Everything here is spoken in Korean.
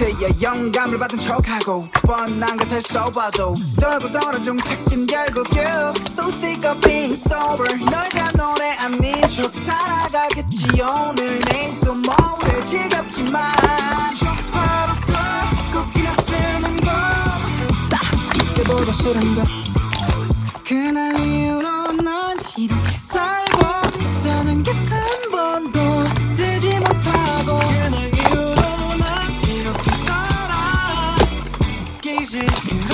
원한테야 영감을 받은 척하고 뻔한 것을 써봐도 떨고 떨어져 찾긴 결국 you. So sick of being sober. 너가 노래 아닌 척 살아가겠지. 오늘 내일 또 모레 지겹지만 척팔아서 걷기나 쓰는 거딱 죽기보다 싫은 거 그날 easy.